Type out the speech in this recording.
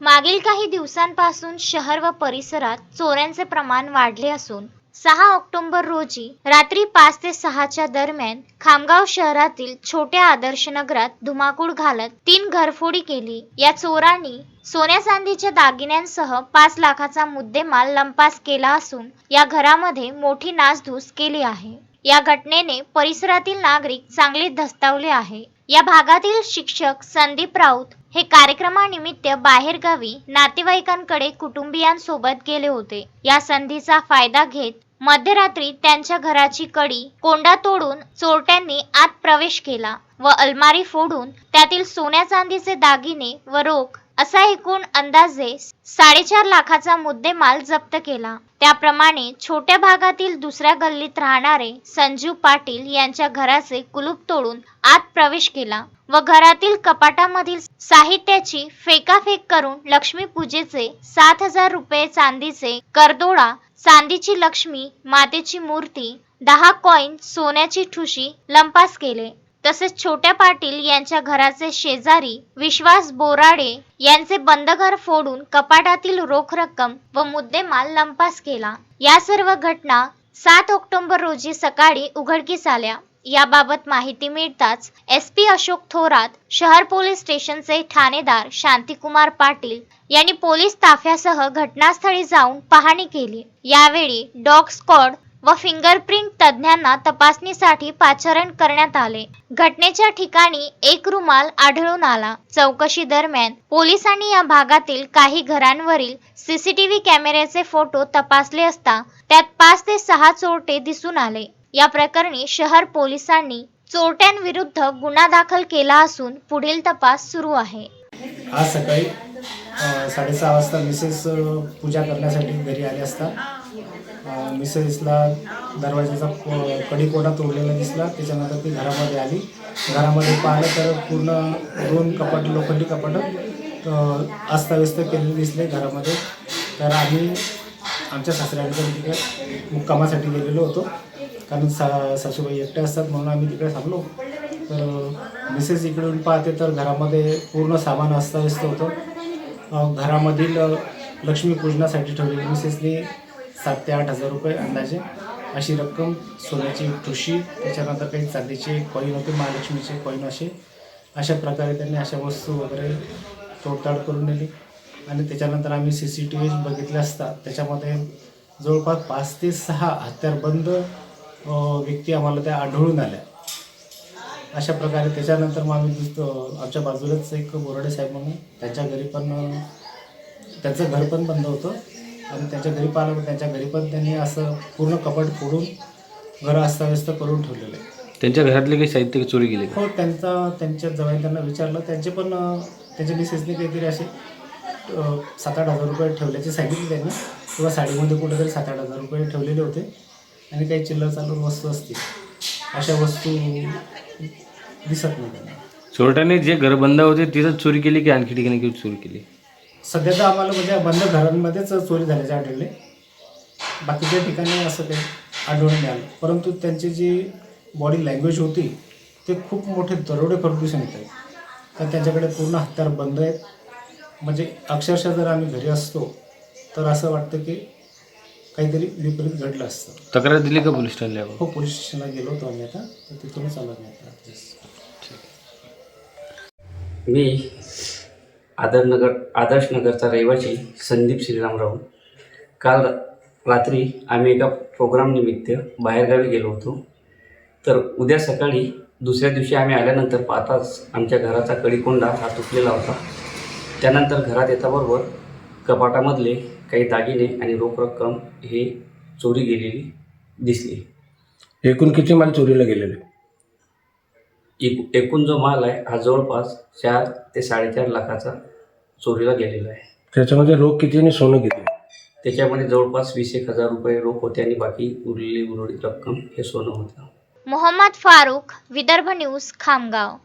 मागील काही दिवसांपासून शहर व परिसरात चोऱ्यांचे प्रमाण वाढले असून सहा ऑक्टोबर रोजी रात्री पाच ते सहाच्या दरम्यान खामगाव शहरातील छोट्या आदर्श नगरात धुमाकूळ घालत तीन घरफोडी केली. या चोरांनी सोन्या चांदीच्या दागिन्यांसह पाच लाखाचा मुद्देमाल लंपास केला असून या घरामध्ये मोठी नासधूस केली आहे. या घटनेने परिसरातील नागरिक चांगले धस्तावले आहे. या भागातील शिक्षक संदीप राऊत हे कार्यक्रमानिमित्त बाहेरगावी नातेवाईकांकडे कुटुंबियांसोबत गेले होते. या संधीचा फायदा घेत मध्यरात्री त्यांच्या घराची कडी कोंडा तोडून चोरट्यांनी आत प्रवेश केला व अलमारी फोडून त्यातील सोन्या चांदीचे दागिने व रोख असा एकूण अंदाजे साडेचार लाखाचा मुद्देमाल जप्त केला. त्याप्रमाणे छोट्या भागातील दुसऱ्या गल्लीत राहणारे संजीव पाटील यांच्या घराचे कुलूप तोडून आत प्रवेश केला व घरातील कपाटामधील साहित्याची फेकाफेक करून लक्ष्मी पूजेचे सात हजार रुपये चांदीचे करदोडा चांदीची लक्ष्मी मातेची मूर्ती दहा कॉईन सोन्याची ठुशी लंपास केले. तसेच छोट्या पाटील यांच्या घराचे शेजारी विश्वास बोराडे यांचे बंद घर फोडून कपाटातील रोख रक्कम व मुद्देमाल लंपास केला. या सर्व घटना सात ऑक्टोबर रोजी सकाळी उघडकीस आल्या. याबाबत माहिती मिळताच एस पी अशोक थोरात शहर पोलीस स्टेशनचे ठाणेदार शांतिकुमार पाटील यांनी पोलीस ताफ्यासह घटनास्थळी जाऊन पाहणी केली. यावेळी डॉग स्कॉड व फिंगरप्रिंट तज्ज्ञांना तपासणीसाठी पाचारण करण्यात आले. घटनेच्या ठिकाणी एक रुमाल आढळून आला. चौकशी दरम्यान पोलिसांनी या भागातील काही घरांवरील सीसीटीव्ही कॅमेऱ्याचे फोटो तपासले असता त्यात पाच ते सहा चोरटे दिसून आले. या प्रकरणी शहर पोलिसांनी चोरट्यांविरुद्ध गुन्हा दाखल केला असून पुढील तपास सुरू आहे. आज सकाळी साडेसहा वाजता मिसेस पूजा करण्यासाठी घरी आले असता. मिसेसला दरवाजाचा क- तोडलेला दिसला. त्याच्यानंतर ती घरामध्ये आली. घरामध्ये पाहिलं तर पूर्ण दोन कपाट लोखंडी कपाट अस्ताव्यस्त केलेले दिसले घरामध्ये. तर आम्ही आमच्या सासऱ्यांकडे तिकडे मुक्कामासाठी गेलेलो होतो. कारण सा सासूबाई एकट्या असतात म्हणून आम्ही तिकडे थांबलो. तर मिसेस इकडून पाहते तर घरामध्ये पूर्ण सामान अस्ताव्यस्त होतं. घरामधील लक्ष्मीपूजनासाठी ठेवलेली मिसेसनी सात ते आठ हजार रुपये अंदाजे. अशी रक्कम सोन्याची ठुशी त्याच्यानंतर काही चांदीचे कॉईन होते महालक्ष्मीचे कॉईन असे. अशा प्रकारे त्यांनी अशा वस्तू वगैरे तोडताड करून नेली आणि त्याच्यानंतर आम्ही सी सी टी व्ही बघितले असता त्याच्यामध्ये जवळपास पाच ते सहा हत्यारबंद व्यक्ती आम्हाला त्या आढळून आल्या. अशा प्रकारे त्याच्यानंतर मग आम्ही दुस- आमच्या बाजूलाच एक बोराडे साहेब म्हणून त्यांच्या घरी पण त्यांचं घर पण बंद होतं. आणि त्यांच्या घरी पाहिलं त्यांच्या घरी पण त्यांनी असं पूर्ण कपाट फोडून घरं अस्ताव्यस्त करून ठेवलेलं आहे. त्यांच्या घरातले काही साहित्य चोरी गेले हो त्यांचा त्यांच्या जवळ त्यांना विचारलं. त्यांचे पण त्यांच्या मिसेसने काहीतरी असे सात आठ हजार रुपये ठेवल्याचे सांगितले त्यांनी. किंवा साडीमध्ये कुठेतरी सात आठ हजार रुपये ठेवलेले होते. आणि काही चिल्लर चालूर वस्तू असतील. अशा वस्तू दिसत नाही त्यांना. चोरट्याने जे घर बंद होते तिथं चोरी केली की आणखी ठिकाणी काही चोरी केली? सध्या तर आम्हाला म्हणजे बंद घरांमध्येच चोरी झाल्याचे आढळले. बाकीच्या ठिकाणी असं काही आढळून नाही आलं. परंतु त्यांची जी बॉडी लँग्वेज होती ते खूप मोठे दरोडे दिसून येत आहेत. तर त्यांच्याकडे पूर्ण हत्यार बंद आहेत. म्हणजे अक्षरशः जर आम्ही घरी असतो तर असं वाटतं की काहीतरी विपरीत घडलं असतं. तक्रार दिली का पोलीस ठाण्यावर हो पोलीस स्टेशनला गेलो होतो आम्ही आता. तर तिथूनच आलो आम्ही आता. मी आदरनगर आदर्शनगरचा रहिवासी संदीप श्रीरामराव काल रात्री आम्ही एका प्रोग्रामनिमित्त बाहेरगावी गेलो होतो. तर उद्या सकाळी दुसऱ्या दिवशी आम्ही आल्यानंतर पाहताच आमच्या घराचा कडिकोंडा हा तुटलेला होता. त्यानंतर घरात येताबरोबर कपाटामधले काही दागिने आणि रोख रक्कम हे चोरी गेलेली दिसली. एकूण किती माल चोरीला गेलेले? एक एकूण जो माल आहे हा जवळपास चार ते साडेचार लाखाचा चोरीला गेलेला आहे. त्याच्यामध्ये रोख किती आणि सोनं किती? त्याच्यामध्ये जवळपास वीस एक हजार रुपये रोख होते आणि बाकी उरलेली उर्वरित रक्कम हे सोनं होतं. मोहम्मद फारूक विदर्भ न्यूज खामगाव.